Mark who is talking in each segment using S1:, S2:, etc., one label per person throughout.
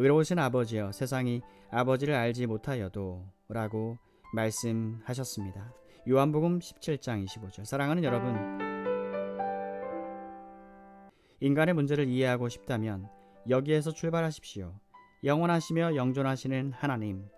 S1: 의로우신 아버지여 세상이 아버지를 알지 못하여도 라고 말씀하셨습니다. 요한복음 17장 25절. 사랑하는 여러분, 인간의 문제를 이해하고 싶다면 여기에서 출발하십시오. 영원하시며 영존하시는 하나님,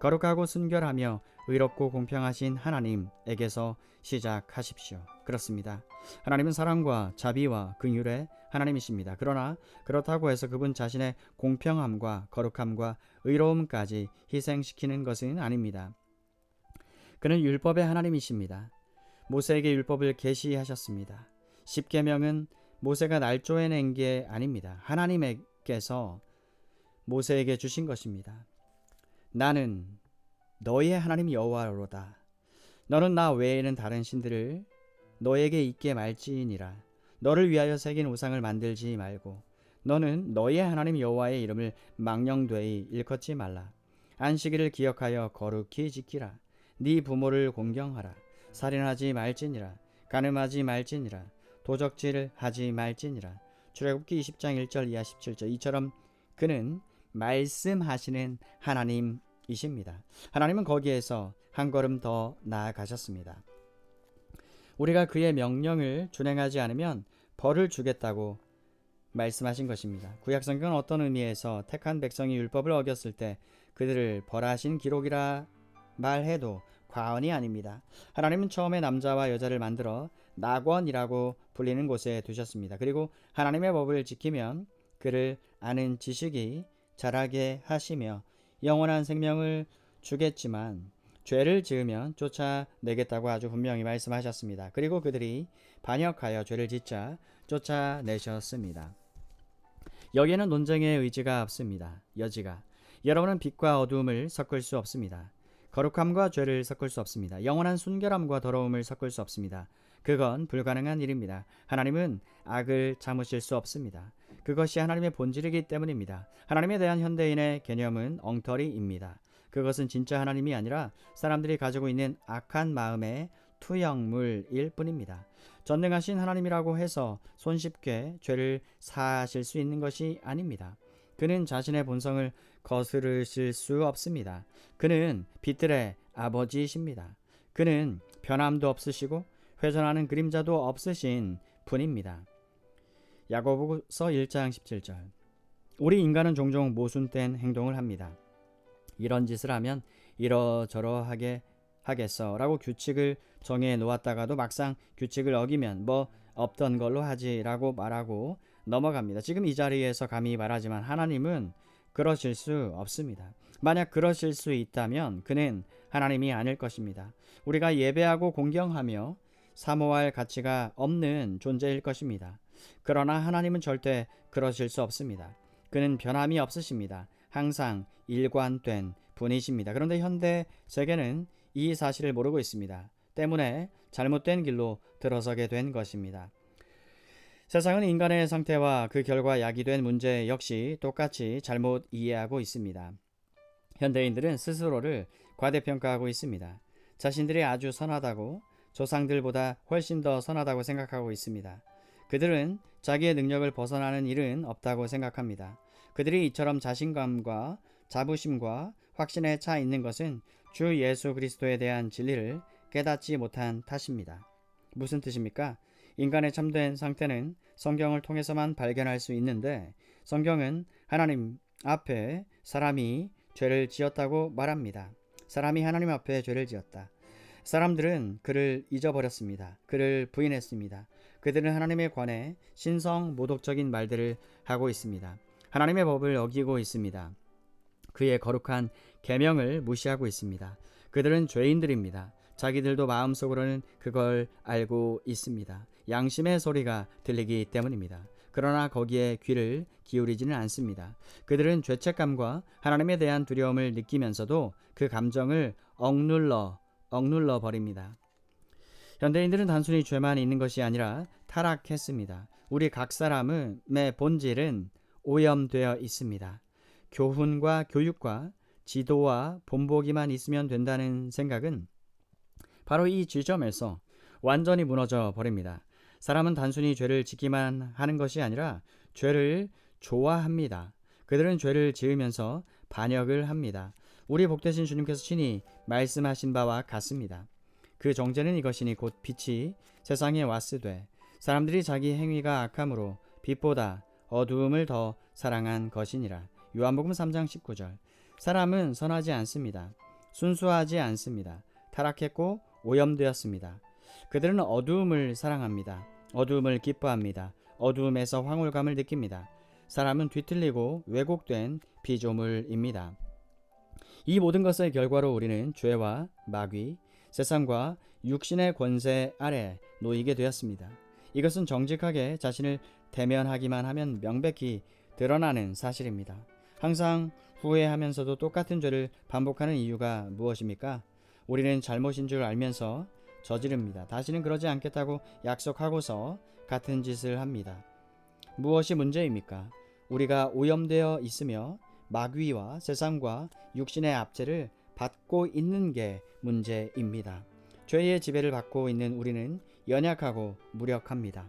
S1: 거룩하고 순결하며 의롭고 공평하신 하나님에게서 시작하십시오. 그렇습니다. 하나님은 사랑과 자비와 긍휼의 하나님이십니다. 그러나 그렇다고 해서 그분 자신의 공평함과 거룩함과 의로움까지 희생시키는 것은 아닙니다. 그는 율법의 하나님이십니다. 모세에게 율법을 계시하셨습니다. 십계명은 모세가 날조해낸 게 아닙니다. 하나님께서 모세에게 주신 것입니다. 나는 너희의 하나님 여호와로다. 너는 나 외에는 다른 신들을 너에게 있게 말지니라. 너를 위하여 새긴 우상을 만들지 말고 너는 너희의 하나님 여호와의 이름을 망령되이 일컫지 말라. 안식일을 기억하여 거룩히 지키라. 네 부모를 공경하라. 살인하지 말지니라. 간음하지 말지니라. 도적질 하지 말지니라. 출애굽기 20장 1절 이하 17절 이처럼 그는 말씀하시는 하나님 이십니다. 하나님은 거기에서 한 걸음 더 나아가셨습니다. 우리가 그의 명령을 준행하지 않으면 벌을 주겠다고 말씀하신 것입니다. 구약 성경은 어떤 의미에서 택한 백성이 율법을 어겼을 때 그들을 벌하신 기록이라 말해도 과언이 아닙니다. 하나님은 처음에 남자와 여자를 만들어 낙원이라고 불리는 곳에 두셨습니다. 그리고 하나님의 법을 지키면 그를 아는 지식이 자라게 하시며 영원한 생명을 주겠지만 죄를 지으면 쫓아내겠다고 아주 분명히 말씀하셨습니다. 그리고 그들이 반역하여 죄를 짓자 쫓아내셨습니다. 여기에는 논쟁의 의지가 없습니다. 여지가. 여러분은 빛과 어두움을 섞을 수 없습니다. 거룩함과 죄를 섞을 수 없습니다. 영원한 순결함과 더러움을 섞을 수 없습니다. 그건 불가능한 일입니다. 하나님은 악을 참으실 수 없습니다. 그것이 하나님의 본질이기 때문입니다. 하나님에 대한 현대인의 개념은 엉터리입니다. 그것은 진짜 하나님이 아니라 사람들이 가지고 있는 악한 마음의 투영물일 뿐입니다. 전능하신 하나님이라고 해서 손쉽게 죄를 사하실 수 있는 것이 아닙니다. 그는 자신의 본성을 거스르실 수 없습니다. 그는 빛들의 아버지이십니다. 그는 변함도 없으시고 회전하는 그림자도 없으신 분입니다. 야고보서 1장 17절. 우리 인간은 종종 모순된 행동을 합니다. 이런 짓을 하면 이러저러하게 하겠어라고 규칙을 정해 놓았다가도 막상 규칙을 어기면 뭐 없던 걸로 하지라고 말하고 넘어갑니다. 지금 이 자리에서 감히 말하지만 하나님은 그러실 수 없습니다. 만약 그러실 수 있다면 그는 하나님이 아닐 것입니다. 우리가 예배하고 공경하며 사모할 가치가 없는 존재일 것입니다. 그러나 하나님은 절대 그러실 수 없습니다. 그는 변함이 없으십니다. 항상 일관된 분이십니다. 그런데 현대 세계는 이 사실을 모르고 있습니다. 때문에 잘못된 길로 들어서게 된 것입니다. 세상은 인간의 상태와 그 결과 야기된 문제 역시 똑같이 잘못 이해하고 있습니다. 현대인들은 스스로를 과대평가하고 있습니다. 자신들이 아주 선하다고 조상들보다 훨씬 더 선하다고 생각하고 있습니다. 그들은 자기의 능력을 벗어나는 일은 없다고 생각합니다. 그들이 이처럼 자신감과 자부심과 확신에 차 있는 것은 주 예수 그리스도에 대한 진리를 깨닫지 못한 탓입니다. 무슨 뜻입니까? 인간의 참된 상태는 성경을 통해서만 발견할 수 있는데 성경은 하나님 앞에 사람이 죄를 지었다고 말합니다. 사람이 하나님 앞에 죄를 지었다. 사람들은 그를 잊어버렸습니다. 그를 부인했습니다. 그들은 하나님에 관해 신성 모독적인 말들을 하고 있습니다. 하나님의 법을 어기고 있습니다. 그의 거룩한 계명을 무시하고 있습니다. 그들은 죄인들입니다. 자기들도 마음속으로는 그걸 알고 있습니다. 양심의 소리가 들리기 때문입니다. 그러나 거기에 귀를 기울이지는 않습니다. 그들은 죄책감과 하나님에 대한 두려움을 느끼면서도 그 감정을 억눌러 억눌러 버립니다. 현대인들은 단순히 죄만 있는 것이 아니라 타락했습니다. 우리 각 사람의 본질은 오염되어 있습니다. 교훈과 교육과 지도와 본보기만 있으면 된다는 생각은 바로 이 지점에서 완전히 무너져 버립니다. 사람은 단순히 죄를 짓기만 하는 것이 아니라 죄를 좋아합니다. 그들은 죄를 지으면서 반역을 합니다. 우리 복되신 주님께서 친히 말씀하신 바와 같습니다. 그 정죄는 이것이니 곧 빛이 세상에 왔으되 사람들이 자기 행위가 악함으로 빛보다 어두움을 더 사랑한 것이니라. 요한복음 3장 19절. 사람은 선하지 않습니다. 순수하지 않습니다. 타락했고 오염되었습니다. 그들은 어두움을 사랑합니다. 어두움을 기뻐합니다. 어두움에서 황홀감을 느낍니다. 사람은 뒤틀리고 왜곡된 피조물입니다. 이 모든 것의 결과로 우리는 죄와 마귀, 세상과 육신의 권세 아래 놓이게 되었습니다. 이것은 정직하게 자신을 대면하기만 하면 명백히 드러나는 사실입니다. 항상 후회하면서도 똑같은 죄를 반복하는 이유가 무엇입니까? 우리는 잘못인 줄 알면서 저지릅니다. 다시는 그러지 않겠다고 약속하고서 같은 짓을 합니다. 무엇이 문제입니까? 우리가 오염되어 있으며 마귀와 세상과 육신의 압제를 받고 있는 게 문제입니다. 죄의 지배를 받고 있는 우리는 연약하고 무력합니다.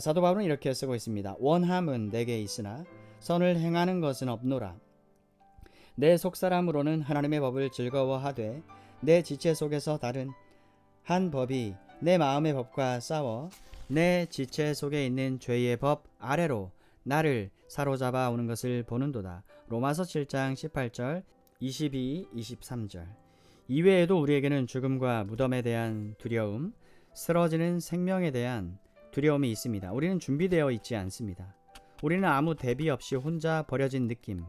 S1: 사도 바울은 이렇게 쓰고 있습니다. 원함은 내게 있으나 선을 행하는 것은 없노라. 내 속사람으로는 하나님의 법을 즐거워하되 내 지체 속에서 다른 한 법이 내 마음의 법과 싸워 내 지체 속에 있는 죄의 법 아래로 나를 사로잡아 오는 것을 보는도다. 로마서 7장 18절, 22, 23절. 이외에도 우리에게는 죽음과 무덤에 대한 두려움, 쓰러지는 생명에 대한 두려움이 있습니다. 우리는 준비되어 있지 않습니다. 우리는 아무 대비 없이 혼자 버려진 느낌,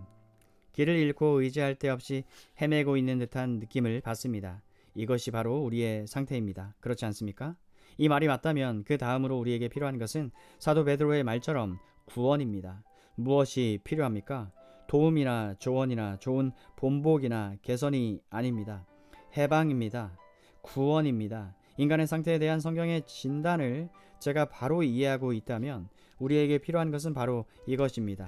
S1: 길을 잃고 의지할 데 없이 헤매고 있는 듯한 느낌을 받습니다. 이것이 바로 우리의 상태입니다. 그렇지 않습니까? 이 말이 맞다면 그 다음으로 우리에게 필요한 것은 사도 베드로의 말처럼 구원입니다. 무엇이 필요합니까? 도움이나 조언이나 좋은 본복이나 개선이 아닙니다. 해방입니다. 구원입니다. 인간의 상태에 대한 성경의 진단을 제가 바로 이해하고 있다면 우리에게 필요한 것은 바로 이것입니다.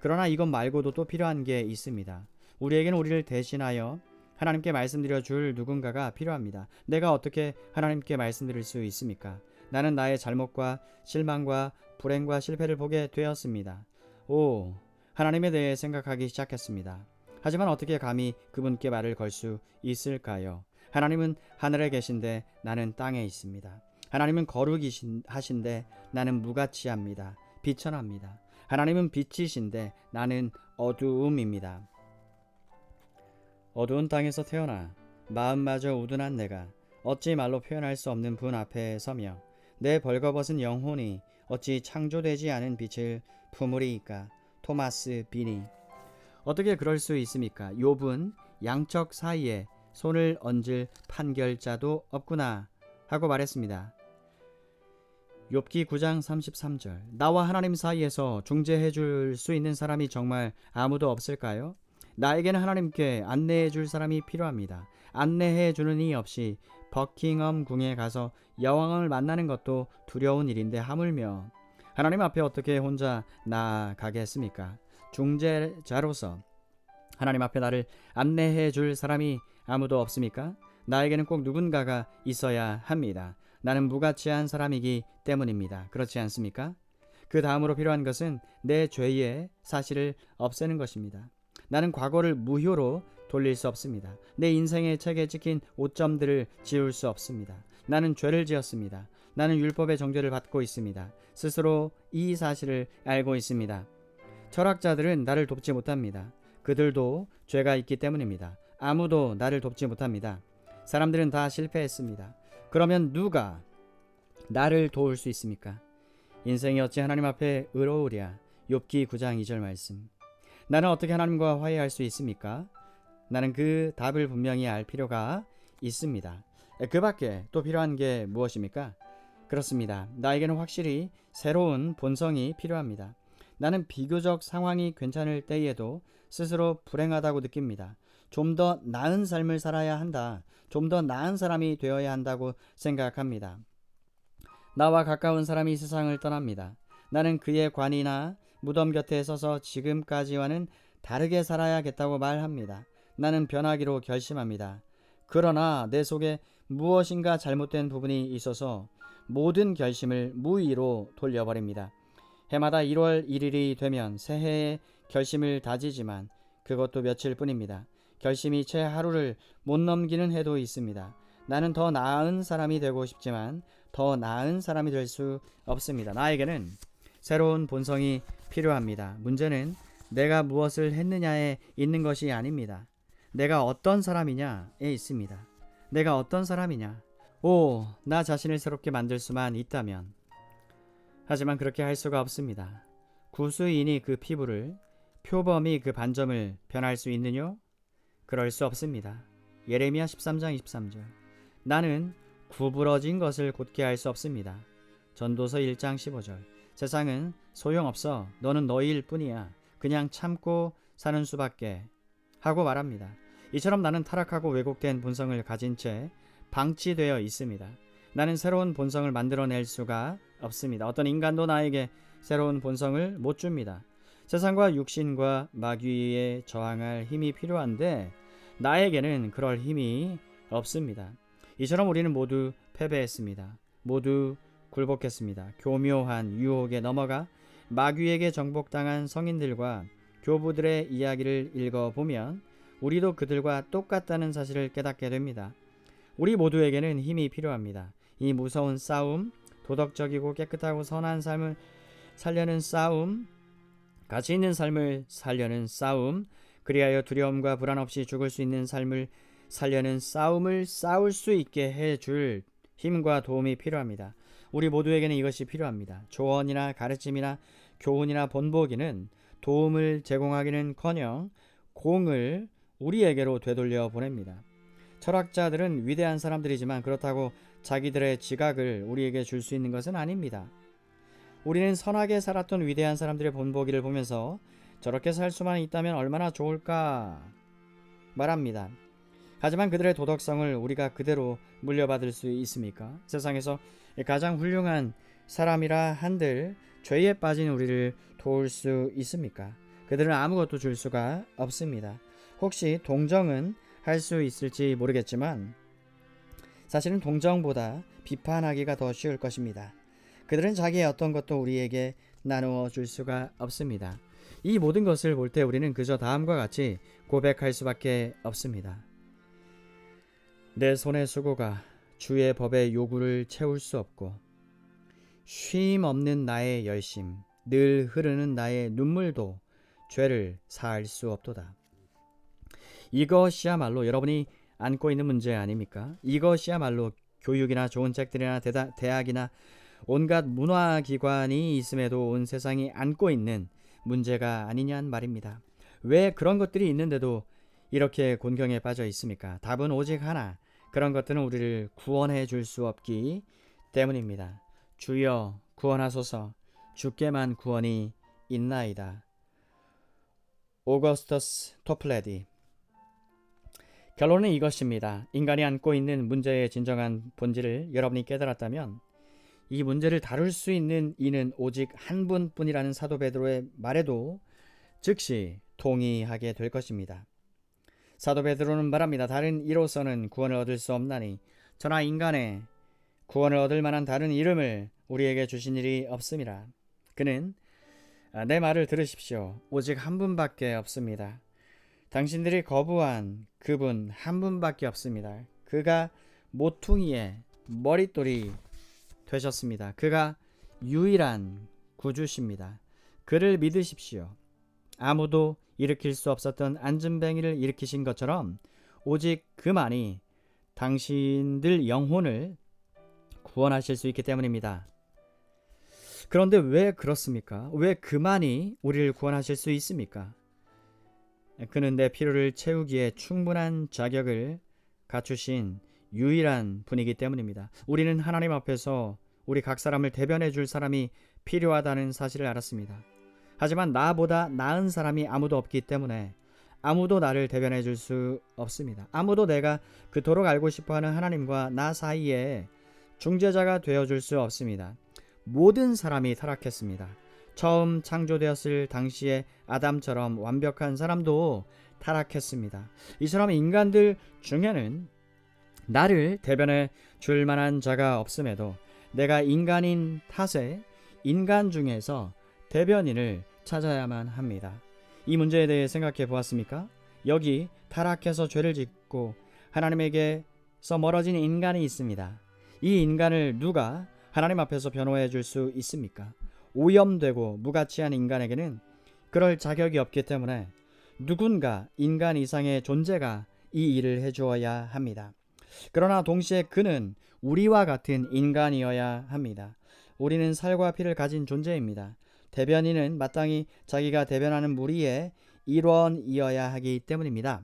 S1: 그러나 이것 말고도 또 필요한 게 있습니다. 우리에게는 우리를 대신하여 하나님께 말씀드려 줄 누군가가 필요합니다. 내가 어떻게 하나님께 말씀드릴 수 있습니까? 나는 나의 잘못과 실망과 불행과 실패를 보게 되었습니다. 오, 하나님에 대해 생각하기 시작했습니다. 하지만 어떻게 감히 그분께 말을 걸 수 있을까요? 하나님은 하늘에 계신데 나는 땅에 있습니다. 하나님은 거룩이신데 나는 무가치합니다. 비천합니다. 하나님은 빛이신데 나는 어두움입니다. 어두운 땅에서 태어나 마음마저 우둔한 내가 어찌 말로 표현할 수 없는 분 앞에 서며 내 벌거벗은 영혼이 어찌 창조되지 않은 빛을 품으리이까 토마스 비니 어떻게 그럴 수 있습니까? 욥은 양적 사이에 손을 얹을 판결자도 없구나 하고 말했습니다. 욥기 9장 33절 나와 하나님 사이에서 중재해 줄 수 있는 사람이 정말 아무도 없을까요? 나에게는 하나님께 안내해 줄 사람이 필요합니다. 안내해 주는 이 없이 버킹엄 궁에 가서 여왕을 만나는 것도 두려운 일인데 하물며 하나님 앞에 어떻게 혼자 나아가겠습니까? 중재자로서 하나님 앞에 나를 안내해 줄 사람이 아무도 없습니까? 나에게는 꼭 누군가가 있어야 합니다. 나는 무가치한 사람이기 때문입니다. 그렇지 않습니까? 그 다음으로 필요한 것은 내 죄의 사실을 없애는 것입니다. 나는 과거를 무효로 돌릴 수 없습니다. 내 인생의 책에 찍힌 오점들을 지울 수 없습니다. 나는 죄를 지었습니다. 나는 율법의 정죄를 받고 있습니다. 스스로 이 사실을 알고 있습니다. 철학자들은 나를 돕지 못합니다. 그들도 죄가 있기 때문입니다. 아무도 나를 돕지 못합니다. 사람들은 다 실패했습니다. 그러면 누가 나를 도울 수 있습니까? 인생이 어찌 하나님 앞에 의로우랴. 욥기 9장 2절 말씀. 나는 어떻게 하나님과 화해할 수 있습니까? 나는 그 답을 분명히 알 필요가 있습니다. 그 밖에 또 필요한 게 무엇입니까? 그렇습니다. 나에게는 확실히 새로운 본성이 필요합니다. 나는 비교적 상황이 괜찮을 때에도 스스로 불행하다고 느낍니다. 좀 더 나은 삶을 살아야 한다. 좀 더 나은 사람이 되어야 한다고 생각합니다. 나와 가까운 사람이 세상을 떠납니다. 나는 그의 관이나 무덤 곁에 서서 지금까지와는 다르게 살아야겠다고 말합니다. 나는 변하기로 결심합니다. 그러나 내 속에 무엇인가 잘못된 부분이 있어서 모든 결심을 무의로 돌려버립니다. 해마다 1월 1일이 되면 새해의 결심을 다지지만 그것도 며칠 뿐입니다. 결심이 채 하루를 못 넘기는 해도 있습니다. 나는 더 나은 사람이 되고 싶지만 더 나은 사람이 될 수 없습니다. 나에게는 새로운 본성이 필요합니다. 문제는 내가 무엇을 했느냐에 있는 것이 아닙니다. 내가 어떤 사람이냐에 있습니다. 내가 어떤 사람이냐. 오, 나 자신을 새롭게 만들 수만 있다면. 하지만 그렇게 할 수가 없습니다. 구수인이 그 피부를, 표범이 그 반점을 변할 수 있느뇨? 그럴 수 없습니다. 예레미야 13장 23절. 나는 구부러진 것을 곧게 할 수 없습니다. 전도서 1장 15절. 세상은 소용없어. 너는 너희일 뿐이야. 그냥 참고 사는 수밖에 하고 말합니다. 이처럼 나는 타락하고 왜곡된 본성을 가진 채 방치되어 있습니다. 나는 새로운 본성을 만들어낼 수가 없습니다. 어떤 인간도 나에게 새로운 본성을 못 줍니다. 세상과 육신과 마귀에 저항할 힘이 필요한데 나에게는 그럴 힘이 없습니다. 이처럼 우리는 모두 패배했습니다. 모두 굴복했습니다. 교묘한 유혹에 넘어가 마귀에게 정복당한 성인들과 교부들의 이야기를 읽어보면 우리도 그들과 똑같다는 사실을 깨닫게 됩니다. 우리 모두에게는 힘이 필요합니다. 이 무서운 싸움, 도덕적이고 깨끗하고 선한 삶을 살려는 싸움, 가치 있는 삶을 살려는 싸움, 그리하여 두려움과 불안 없이 죽을 수 있는 삶을 살려는 싸움을 싸울 수 있게 해줄 힘과 도움이 필요합니다. 우리 모두에게는 이것이 필요합니다. 조언이나 가르침이나 교훈이나 본보기는 도움을 제공하기는커녕 공을 우리에게로 되돌려 보냅니다. 철학자들은 위대한 사람들이지만 그렇다고 자기들의 지각을 우리에게 줄 수 있는 것은 아닙니다. 우리는 선하게 살았던 위대한 사람들의 본보기를 보면서 저렇게 살 수만 있다면 얼마나 좋을까 말합니다. 하지만 그들의 도덕성을 우리가 그대로 물려받을 수 있습니까? 세상에서 가장 훌륭한 사람이라 한들 죄에 빠진 우리를 도울 수 있습니까? 그들은 아무것도 줄 수가 없습니다. 혹시 동정은 할 수 있을지 모르겠지만 사실은 동정보다 비판하기가 더 쉬울 것입니다. 그들은 자기의 어떤 것도 우리에게 나누어 줄 수가 없습니다. 이 모든 것을 볼 때 우리는 그저 다음과 같이 고백할 수밖에 없습니다. 내 손의 수고가 주의 법의 요구를 채울 수 없고 쉼 없는 나의 열심, 늘 흐르는 나의 눈물도 죄를 사할 수 없도다. 이것이야말로 여러분이 안고 있는 문제 아닙니까? 이것이야말로 교육이나 좋은 책들이나 대다, 대학이나 온갖 문화기관이 있음에도 온 세상이 안고 있는 문제가 아니냔 말입니다. 왜 그런 것들이 있는데도 이렇게 곤경에 빠져 있습니까? 답은 오직 하나. 그런 것들은 우리를 구원해 줄 수 없기 때문입니다. 주여 구원하소서 주께만 구원이 있나이다. 오거스터스 토플레디 결론은 이것입니다. 인간이 안고 있는 문제의 진정한 본질을 여러분이 깨달았다면 이 문제를 다룰 수 있는 이는 오직 한 분뿐이라는 사도 베드로의 말에도 즉시 동의하게 될 것입니다. 사도 베드로는 말합니다. 다른 이로서는 구원을 얻을 수 없나니 저나 인간의 구원을 얻을 만한 다른 이름을 우리에게 주신 일이 없음이라. 그는 아, 내 말을 들으십시오. 오직 한 분밖에 없습니다. 당신들이 거부한 그분 한 분밖에 없습니다. 그가 모퉁이의 머릿돌이 되셨습니다. 그가 유일한 구주십니다. 그를 믿으십시오. 아무도 일으킬 수 없었던 안전뱅이를 일으키신 것처럼 오직 그만이 당신들 영혼을 구원하실 수 있기 때문입니다. 그런데 왜 그렇습니까? 왜 그만이 우리를 구원하실 수 있습니까? 그는 내 필요를 채우기에 충분한 자격을 갖추신 유일한 분이기 때문입니다. 우리는 하나님 앞에서 우리 각 사람을 대변해 줄 사람이 필요하다는 사실을 알았습니다. 하지만 나보다 나은 사람이 아무도 없기 때문에 아무도 나를 대변해 줄 수 없습니다. 아무도 내가 그토록 알고 싶어 하는 하나님과 나 사이에 중재자가 되어 줄 수 없습니다. 모든 사람이 타락했습니다. 처음 창조되었을 당시에 아담처럼 완벽한 사람도 타락했습니다. 이 사람 인간들 중에는 나를 대변해 줄 만한 자가 없음에도 내가 인간인 탓에 인간 중에서 대변인을 찾아야만 합니다. 이 문제에 대해 생각해 보았습니까? 여기 타락해서 죄를 짓고 하나님에게서 멀어진 인간이 있습니다. 이 인간을 누가 하나님 앞에서 변호해 줄 수 있습니까? 오염되고 무가치한 인간에게는 그럴 자격이 없기 때문에 누군가 인간 이상의 존재가 이 일을 해주어야 합니다. 그러나 동시에 그는 우리와 같은 인간이어야 합니다. 우리는 살과 피를 가진 존재입니다. 대변인은 마땅히 자기가 대변하는 무리의 일원이어야 하기 때문입니다.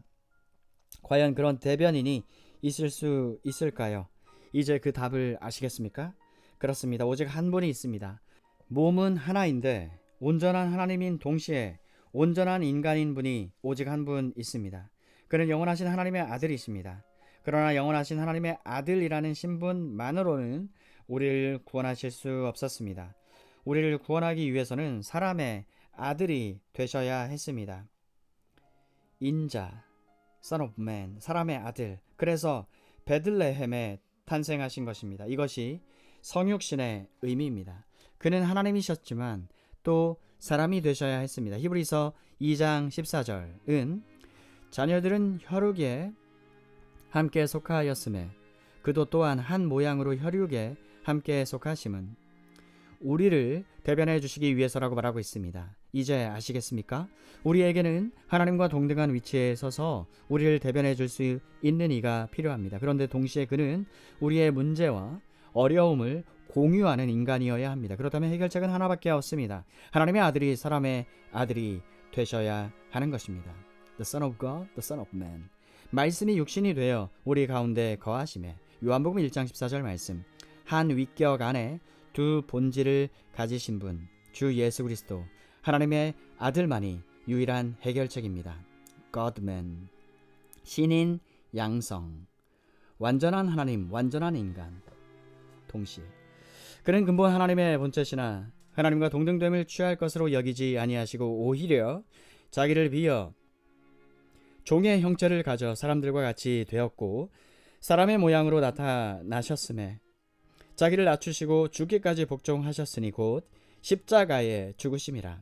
S1: 과연 그런 대변인이 있을 수 있을까요? 이제 그 답을 아시겠습니까? 그렇습니다. 오직 한 분이 있습니다. 몸은 하나인데 온전한 하나님인 동시에 온전한 인간인 분이 오직 한 분 있습니다. 그는 영원하신 하나님의 아들이십니다. 그러나 영원하신 하나님의 아들이라는 신분만으로는 우리를 구원하실 수 없었습니다. 우리를 구원하기 위해서는 사람의 아들이 되셔야 했습니다. 인자, son of man, 사람의 아들. 그래서 베들레헴에 탄생하신 것입니다. 이것이 성육신의 의미입니다. 그는 하나님이셨지만 또 사람이 되셔야 했습니다. 히브리서 2장 14절은 자녀들은 혈육에 함께 속하였음에 그도 또한 한 모양으로 혈육에 함께 속하심은 우리를 대변해 주시기 위해서라고 말하고 있습니다. 이제 아시겠습니까? 우리에게는 하나님과 동등한 위치에 서서 우리를 대변해 줄 수 있는 이가 필요합니다. 그런데 동시에 그는 우리의 문제와 어려움을 공유하는 인간이어야 합니다. 그렇다면 해결책은 하나밖에 없습니다. 하나님의 아들이 사람의 아들이 되셔야 하는 것입니다. The Son of God, the Son of Man. 말씀이 육신이 되어 우리 가운데 거하심에 요한복음 1장 14절 말씀 한 위격 안에 두 본질을 가지신 분 주 예수 그리스도 하나님의 아들만이 유일한 해결책입니다. Godman 신인 양성 완전한 하나님 완전한 인간 동시에 그는 근본 하나님의 본체시나 하나님과 동등됨을 취할 것으로 여기지 아니하시고 오히려 자기를 비어 종의 형체를 가져 사람들과 같이 되었고 사람의 모양으로 나타나셨음에 자기를 낮추시고 죽기까지 복종하셨으니 곧 십자가에 죽으심이라.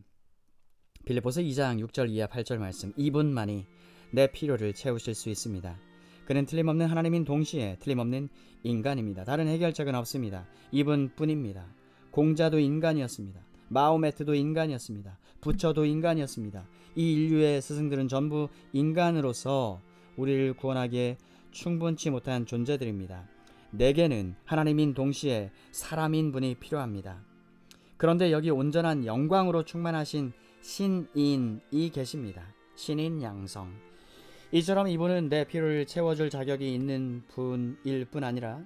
S1: 빌립보서 2장 6절 이하 8절 말씀 이분만이 내 필요를 채우실 수 있습니다. 그는 틀림없는 하나님인 동시에 틀림없는 인간입니다. 다른 해결책은 없습니다. 이분 뿐입니다. 공자도 인간이었습니다. 마호메트도 인간이었습니다. 부처도 인간이었습니다. 이 인류의 스승들은 전부 인간으로서 우리를 구원하기에 충분치 못한 존재들입니다. 내게는 하나님인 동시에 사람인 분이 필요합니다. 그런데 여기 온전한 영광으로 충만하신 신인이 계십니다. 신인 양성. 이처럼 이분은 내 필요를 채워줄 자격이 있는 분일 뿐 아니라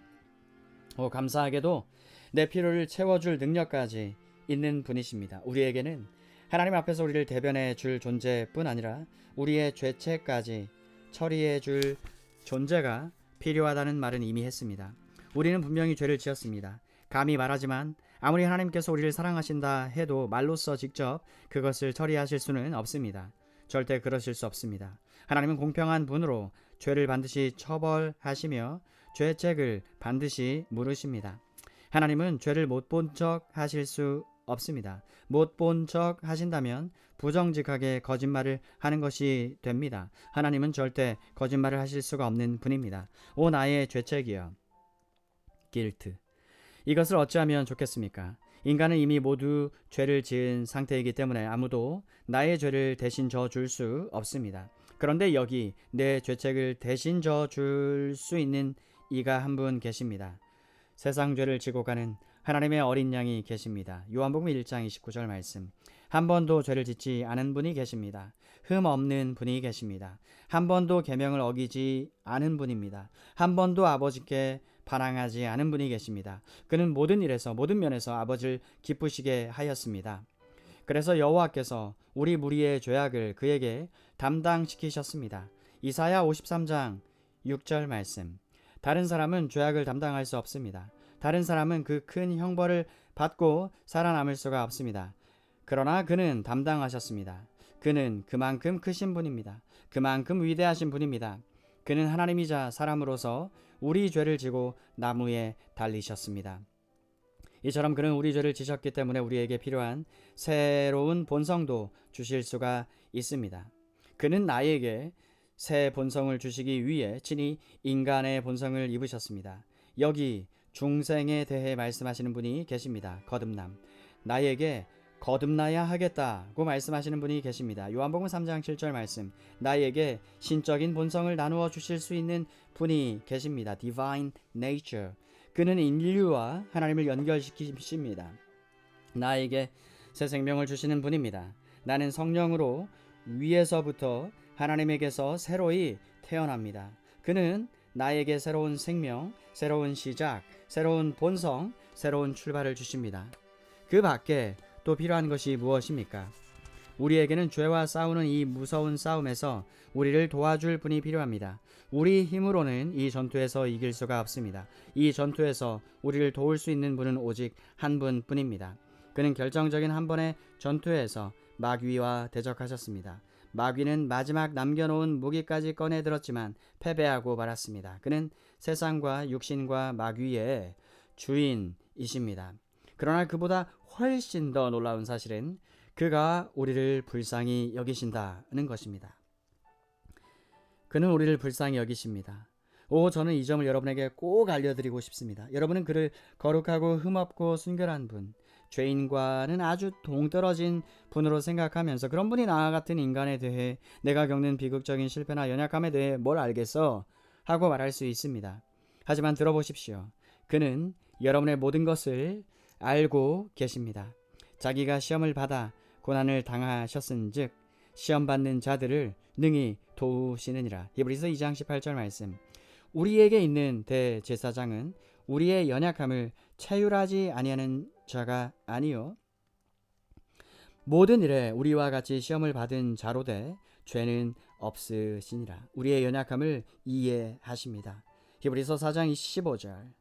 S1: 어, 감사하게도 내 필요를 채워줄 능력까지 있는 분이십니다. 우리에게는 하나님 앞에서 우리를 대변해 줄 존재뿐 아니라 우리의 죄책까지 처리해 줄 존재가 필요하다는 말은 이미 했습니다. 우리는 분명히 죄를 지었습니다. 감히 말하지만 아무리 하나님께서 우리를 사랑하신다 해도 말로써 직접 그것을 처리하실 수는 없습니다. 절대 그러실 수 없습니다. 하나님은 공평한 분으로 죄를 반드시 처벌하시며 죄책을 반드시 물으십니다. 하나님은 죄를 못 본 척 하실 수 없습니다. 못 본 척 하신다면 부정직하게 거짓말을 하는 것이 됩니다. 하나님은 절대 거짓말을 하실 수가 없는 분입니다. 오 나의 죄책이여. 길트. 이것을 어찌하면 좋겠습니까? 인간은 이미 모두 죄를 지은 상태이기 때문에 아무도 나의 죄를 대신 져줄 수 없습니다. 그런데 여기 내 죄책을 대신 져줄 수 있는 이가 한 분 계십니다. 세상 죄를 지고 가는 하나님의 어린 양이 계십니다. 요한복음 1장 29절 말씀. 한 번도 죄를 짓지 않은 분이 계십니다. 흠 없는 분이 계십니다. 한 번도 계명을 어기지 않은 분입니다. 한 번도 아버지께 반항하지 않은 분이 계십니다. 그는 모든 일에서 모든 면에서 아버지를 기쁘시게 하였습니다. 그래서 여호와께서 우리 무리의 죄악을 그에게 담당시키셨습니다. 이사야 53장 6절 말씀. 다른 사람은 죄악을 담당할 수 없습니다. 다른 사람은 그 큰 형벌을 받고 살아남을 수가 없습니다. 그러나 그는 담당하셨습니다. 그는 그만큼 크신 분입니다. 그만큼 위대하신 분입니다. 그는 하나님이자 사람으로서 우리 죄를 지고 나무에 달리셨습니다. 이처럼 그는 우리 죄를 지셨기 때문에 우리에게 필요한 새로운 본성도 주실 수가 있습니다. 그는 나에게 새 본성을 주시기 위해 친히 인간의 본성을 입으셨습니다. 여기 중생에 대해 말씀하시는 분이 계십니다. 거듭남. 나에게 거듭나야 하겠다고 말씀하시는 분이 계십니다. 요한복음 3장 7절 말씀. 나에게 신적인 본성을 나누어 주실 수 있는 분이 계십니다. Divine nature. 그는 인류와 하나님을 연결시키십니다. 나에게 새 생명을 주시는 분입니다. 나는 성령으로 위에서부터 하나님에게서 새로이 태어납니다. 그는 나에게 새로운 생명, 새로운 시작, 새로운 본성, 새로운 출발을 주십니다. 그 밖에 또 필요한 것이 무엇입니까? 우리에게는 죄와 싸우는 이 무서운 싸움에서 우리를 도와줄 분이 필요합니다. 우리 힘으로는 이 전투에서 이길 수가 없습니다. 이 전투에서 우리를 도울 수 있는 분은 오직 한 분뿐입니다. 그는 결정적인 한 번의 전투에서 마귀와 대적하셨습니다. 마귀는 마지막 남겨놓은 무기까지 꺼내 들었지만 패배하고 말았습니다. 그는 세상과 육신과 마귀의 주인이십니다. 그러나 그보다 훨씬 더 놀라운 사실은 그가 우리를 불쌍히 여기신다는 것입니다. 그는 우리를 불쌍히 여기십니다. 오, 저는 이 점을 여러분에게 꼭 알려드리고 싶습니다. 여러분은 그를 거룩하고 흠없고 순결한 분, 죄인과는 아주 동떨어진 분으로 생각하면서 그런 분이 나 같은 인간에 대해 내가 겪는 비극적인 실패나 연약함에 대해 뭘 알겠어? 하고 말할 수 있습니다. 하지만 들어보십시오. 그는 여러분의 모든 것을 알고 계십니다. 자기가 시험을 받아 고난을 당하셨은즉 시험 받는 자들을 능히 도우시느니라. 히브리서 2장 18절 말씀. 우리에게 있는 대제사장은 우리의 연약함을 차율하지 아니하는 자가 아니요 모든 일에 우리와 같이 시험을 받은 자로되 죄는 없으시니라. 우리의 연약함을 이해하십니다. 히브리서 4장 25절.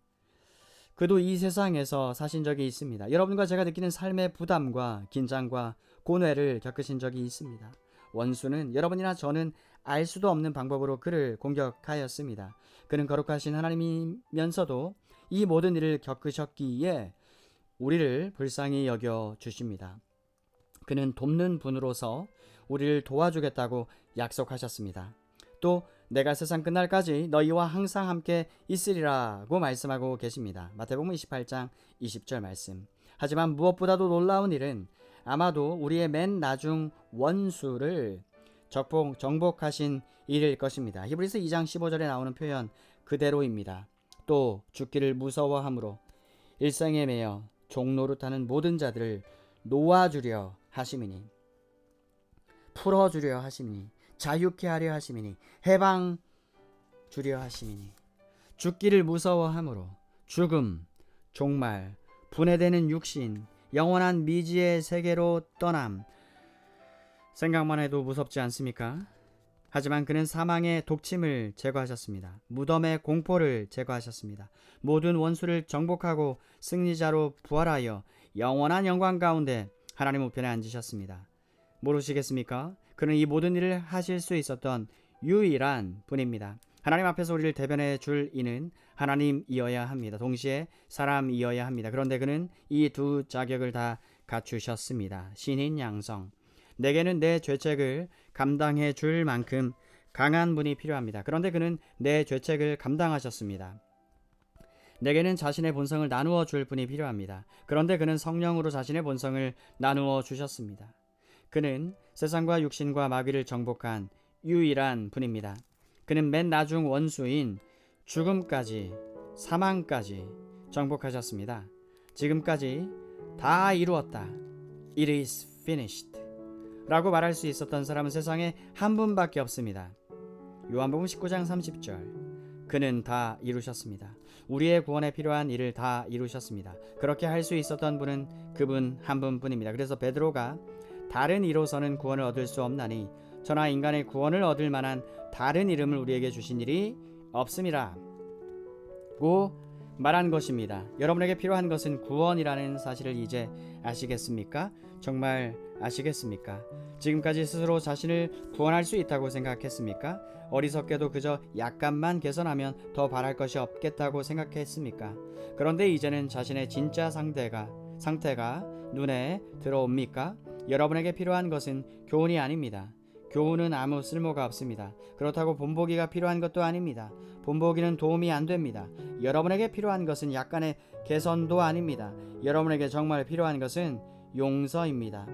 S1: 그도 이 세상에서 사신 적이 있습니다. 여러분과 제가 느끼는 삶의 부담과 긴장과 고뇌를 겪으신 적이 있습니다. 원수는 여러분이나 저는 알 수도 없는 방법으로 그를 공격하였습니다. 그는 거룩하신 하나님이면서도 이 모든 일을 겪으셨기에 우리를 불쌍히 여겨 주십니다. 그는 돕는 분으로서 우리를 도와주겠다고 약속하셨습니다. 또 내가 세상 끝날까지 너희와 항상 함께 있으리라고 말씀하고 계십니다. 마태복음 28장 20절 말씀. 하지만 무엇보다도 놀라운 일은 아마도 우리의 맨 나중 원수를 적복, 정복하신 일일 것입니다. 히브리서 2장 15절에 나오는 표현 그대로입니다. 또 죽기를 무서워함으로 일생에 매여 종노릇하는 모든 자들을 놓아주려 하심이니 풀어주려 하심이니 자유케 하려 하심이니 해방 주려 하심이니 죽기를 무서워함으로 죽음 종말 분해되는 육신 영원한 미지의 세계로 떠남 생각만 해도 무섭지 않습니까? 하지만 그는 사망의 독침을 제거하셨습니다. 무덤의 공포를 제거하셨습니다. 모든 원수를 정복하고 승리자로 부활하여 영원한 영광 가운데 하나님 우편에 앉으셨습니다. 모르시겠습니까? 그는 이 모든 일을 하실 수 있었던 유일한 분입니다. 하나님 앞에서 우리를 대변해 줄 이는 하나님이어야 합니다. 동시에 사람이어야 합니다. 그런데 그는 이 두 자격을 다 갖추셨습니다. 신인 양성. 내게는 내 죄책을 감당해 줄 만큼 강한 분이 필요합니다. 그런데 그는 내 죄책을 감당하셨습니다. 내게는 자신의 본성을 나누어 줄 분이 필요합니다. 그런데 그는 성령으로 자신의 본성을 나누어 주셨습니다. 그는 세상과 육신과 마귀를 정복한 유일한 분입니다. 그는 맨 나중 원수인 죽음까지 사망까지 정복하셨습니다. 지금까지 다 이루었다. It is finished. 라고 말할 수 있었던 사람은 세상에 한 분밖에 없습니다. 요한복음 19장 30절. 그는 다 이루셨습니다. 우리의 구원에 필요한 일을 다 이루셨습니다. 그렇게 할 수 있었던 분은 그분 한 분뿐입니다. 그래서 베드로가 다른 이로서는 구원을 얻을 수 없나니 저나 인간의 구원을 얻을 만한 다른 이름을 우리에게 주신 일이 없습니다. 고 말한 것입니다. 여러분에게 필요한 것은 구원이라는 사실을 이제 아시겠습니까? 정말 아시겠습니까? 지금까지 스스로 자신을 구원할 수 있다고 생각했습니까? 어리석게도 그저 약간만 개선하면 더 바랄 것이 없겠다고 생각했습니까? 그런데 이제는 자신의 진짜 상대가 상태가 눈에 들어옵니까? 여러분에게 필요한 것은 교훈이 아닙니다. 교훈은 아무 쓸모가 없습니다. 그렇다고 본보기가 필요한 것도 아닙니다. 본보기는 도움이 안 됩니다. 여러분에게 필요한 것은 약간의 개선도 아닙니다. 여러분에게 정말 필요한 것은 용서입니다.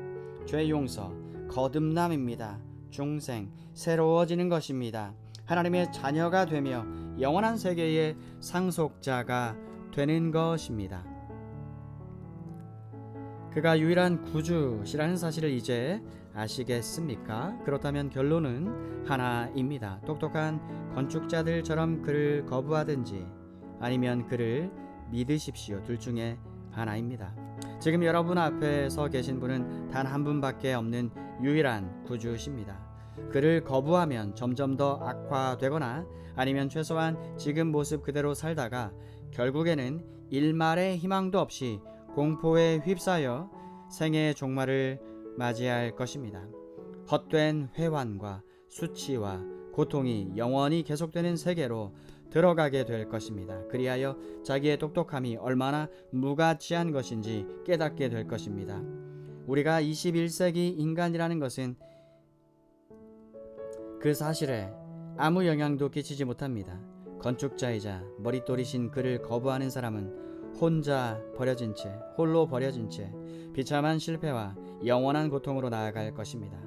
S1: 죄 용서, 거듭남입니다. 중생, 새로워지는 것입니다. 하나님의 자녀가 되며 영원한 세계의 상속자가 되는 것입니다. 그가 유일한 구주시라는 사실을 이제 아시겠습니까? 그렇다면 결론은 하나입니다. 똑똑한 건축자들처럼 그를 거부하든지 아니면 그를 믿으십시오. 둘 중에 하나입니다. 지금 여러분 앞에 서 계신 분은 단 한 분밖에 없는 유일한 구주십니다. 그를 거부하면 점점 더 악화되거나 아니면 최소한 지금 모습 그대로 살다가 결국에는 일말의 희망도 없이 공포에 휩싸여 생애의 종말을 맞이할 것입니다. 헛된 회환과 수치와 고통이 영원히 계속되는 세계로 들어가게 될 것입니다. 그리하여 자기의 똑똑함이 얼마나 무가치한 것인지 깨닫게 될 것입니다. 우리가 21세기 인간이라는 것은 그 사실에 아무 영향도 끼치지 못합니다. 건축자이자 머릿돌이신 그를 거부하는 사람은 혼자 버려진 채 홀로 버려진 채 비참한 실패와 영원한 고통으로 나아갈 것입니다.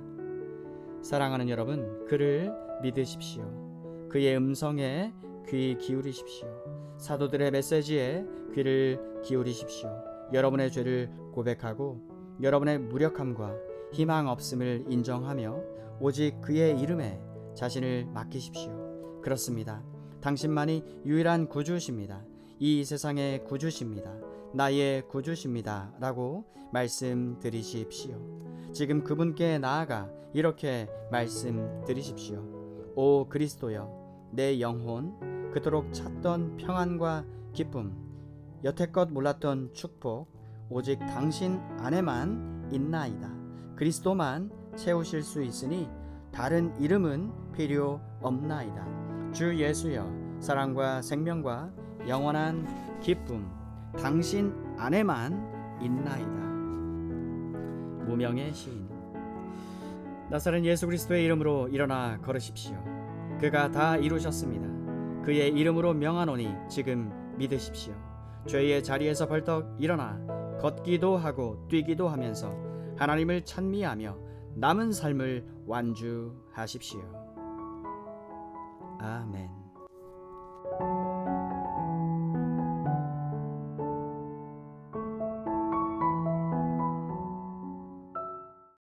S1: 사랑하는 여러분, 그를 믿으십시오. 그의 음성에 귀 기울이십시오. 사도들의 메시지에 귀를 기울이십시오. 여러분의 죄를 고백하고 여러분의 무력함과 희망 없음을 인정하며 오직 그의 이름에 자신을 맡기십시오. 그렇습니다. 당신만이 유일한 구주십니다. 이 세상의 구주십니다. 나의 구주십니다. 라고 말씀드리십시오. 지금 그분께 나아가 이렇게 말씀드리십시오. 오 그리스도여, 내 영혼, 그토록 찾던 평안과 기쁨, 여태껏 몰랐던 축복, 오직 당신 안에만 있나이다. 그리스도만 채우실 수 있으니 다른 이름은 필요 없나이다. 주 예수여, 사랑과 생명과 영원한 기쁨, 당신 안에만 있나이다. 무명의 시인 나사렛 예수 그리스도의 이름으로 일어나 걸으십시오. 그가 다 이루셨습니다. 그의 이름으로 명하노니 지금 믿으십시오. 죄의 자리에서 벌떡 일어나 걷기도 하고 뛰기도 하면서 하나님을 찬미하며 남은 삶을 완주하십시오. 아멘.